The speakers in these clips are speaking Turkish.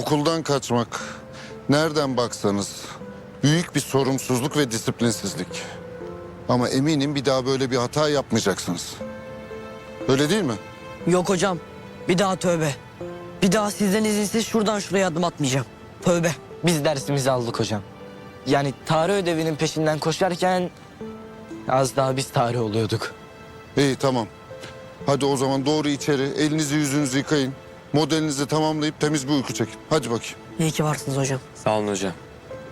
Okuldan kaçmak nereden baksanız büyük bir sorumsuzluk ve disiplinsizlik. Ama eminim bir daha böyle bir hata yapmayacaksınız. Öyle değil mi? Yok hocam. Bir daha tövbe. Bir daha sizden izinsiz şuradan şuraya adım atmayacağım. Tövbe. Biz dersimizi aldık hocam. Yani tarih ödevinin peşinden koşarken az daha biz tarih oluyorduk. İyi tamam. Hadi o zaman doğru içeri elinizi yüzünüzü yıkayın. Modelinizi tamamlayıp temiz bir uyku çekin. Hadi bakayım. İyi ki varsınız hocam. Sağ olun hocam.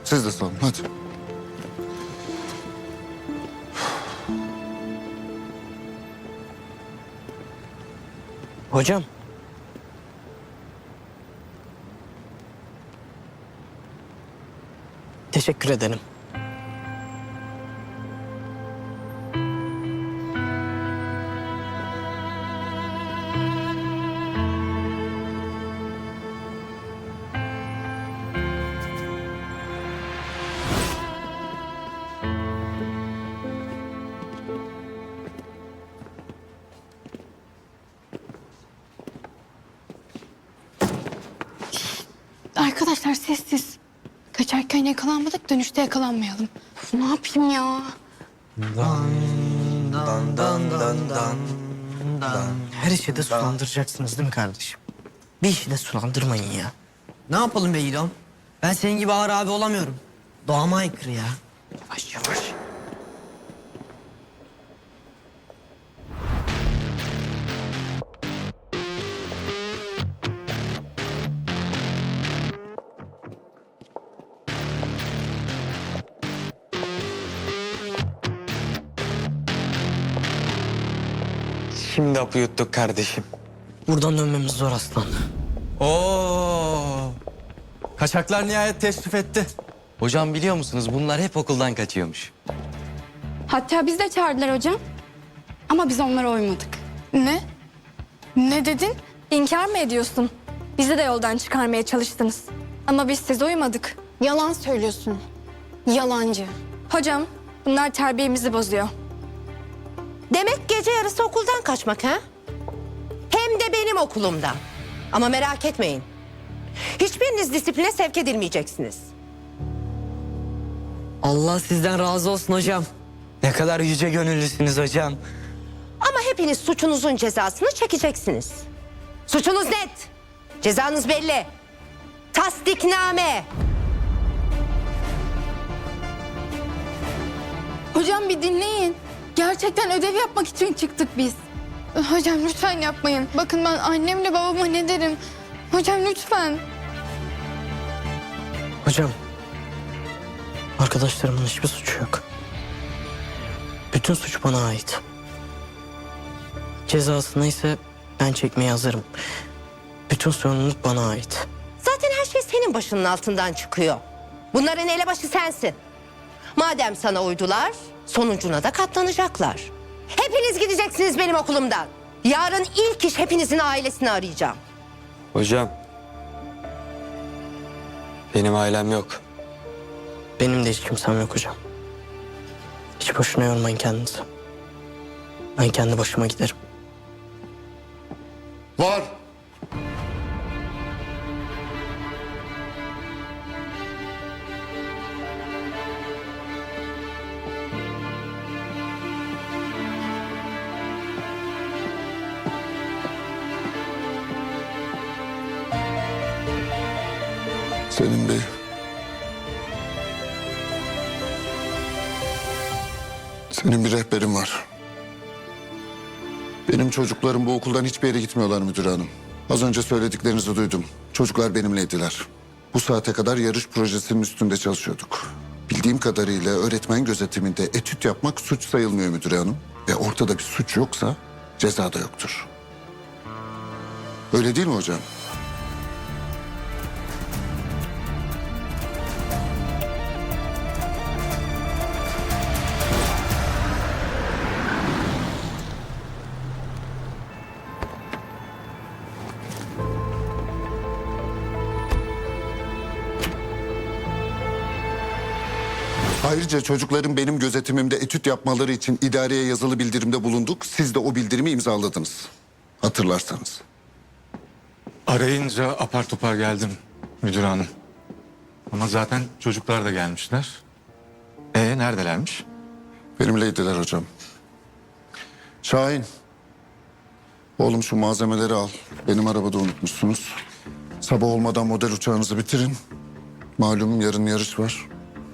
Siz de sağ olun hadi. Hocam. Teşekkür ederim. Arkadaşlar sessiz. Kaçarken yakalanmadık, dönüşte yakalanmayalım. Uf, ne yapayım ya? Her işi de sulandıracaksınız değil mi kardeşim? Bir işi de sulandırmayın ya. Ne yapalım be İlon? Ben senin gibi ağır abi olamıyorum. Doğama aykırı ya. Yavaş yavaş. Şimdi apı yuttuk kardeşim. Buradan dönmemiz zor aslan. Oo. Kaçaklar nihayet teşrif etti. Hocam biliyor musunuz bunlar hep okuldan kaçıyormuş. Hatta biz de çağırdılar hocam. Ama biz onlara uymadık. Ne? Ne dedin? İnkar mı ediyorsun? Bizi de yoldan çıkarmaya çalıştınız. Ama biz size uymadık. Yalan söylüyorsun. Yalancı. Hocam, bunlar terbiyemizi bozuyor. Gece yarısı okuldan kaçmak ha? Hem de benim okulumdan. Ama merak etmeyin. Hiçbiriniz disipline sevk edilmeyeceksiniz. Allah sizden razı olsun hocam. Ne kadar yüce gönüllüsünüz hocam. Ama hepiniz suçunuzun cezasını çekeceksiniz. Suçunuz net. Cezanız belli. Tasdikname. Hocam bir dinleyin. Gerçekten ödev yapmak için çıktık biz. Hocam lütfen yapmayın. Bakın ben annemle babama ne derim. Hocam lütfen. Hocam. Arkadaşlarımın hiçbir suçu yok. Bütün suç bana ait. Cezasını ise ben çekmeye hazırım. Bütün sorumluluk bana ait. Zaten her şey senin başının altından çıkıyor. Bunların elebaşı sensin. Madem sana uydular, sonucuna da katlanacaklar. Hepiniz gideceksiniz benim okulumdan. Yarın ilk iş hepinizin ailesini arayacağım. Hocam. Benim ailem yok. Benim de hiç kimsem yok hocam. Hiç boşuna yormayın kendinizi. Ben kendi başıma giderim. Var. Senin bir... Senin bir rehberin var. Benim çocuklarım bu okuldan hiçbir yere gitmiyorlar müdür hanım. Az önce söylediklerinizi duydum. Çocuklar benimleydiler. Bu saate kadar yarış projesinin üstünde çalışıyorduk. Bildiğim kadarıyla öğretmen gözetiminde etüt yapmak suç sayılmıyor müdür hanım. Ve ortada bir suç yoksa ceza da yoktur. Öyle değil mi hocam? Ayrıca çocukların benim gözetimimde etüt yapmaları için idareye yazılı bildirimde bulunduk. Siz de o bildirimi imzaladınız. Hatırlarsanız. Arayınca apar topar geldim. Müdür hanım. Ama zaten çocuklar da gelmişler. E neredelermiş? Benimleydiler hocam. Şahin. Oğlum şu malzemeleri al. Benim arabada unutmuşsunuz. Sabah olmadan model uçağınızı bitirin. Malum yarın yarış var.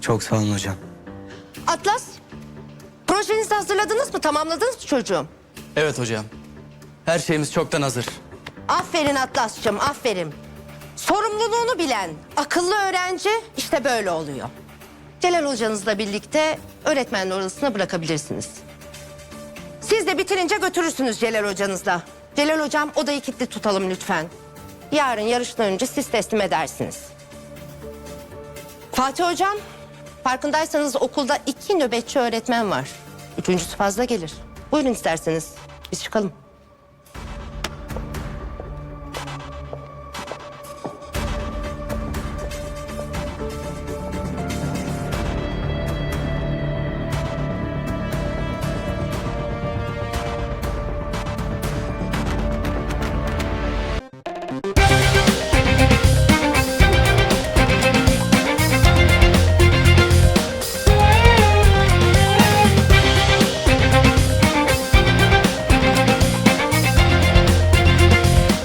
Çok sağ olun hocam. Atlas, projenizi hazırladınız mı? Tamamladınız mı çocuğum? Evet hocam. Her şeyimiz çoktan hazır. Aferin Atlas'cığım, aferin. Sorumluluğunu bilen, akıllı öğrenci işte böyle oluyor. Celal hocanızla birlikte öğretmenler odasına bırakabilirsiniz. Siz de bitirince götürürsünüz Celal hocanızla. Celal hocam odayı kilitli tutalım lütfen. Yarın yarıştan önce siz teslim edersiniz. Fatih hocam, farkındaysanız okulda iki nöbetçi öğretmen var. Üçüncüsü fazla gelir. Buyurun isterseniz biz çıkalım.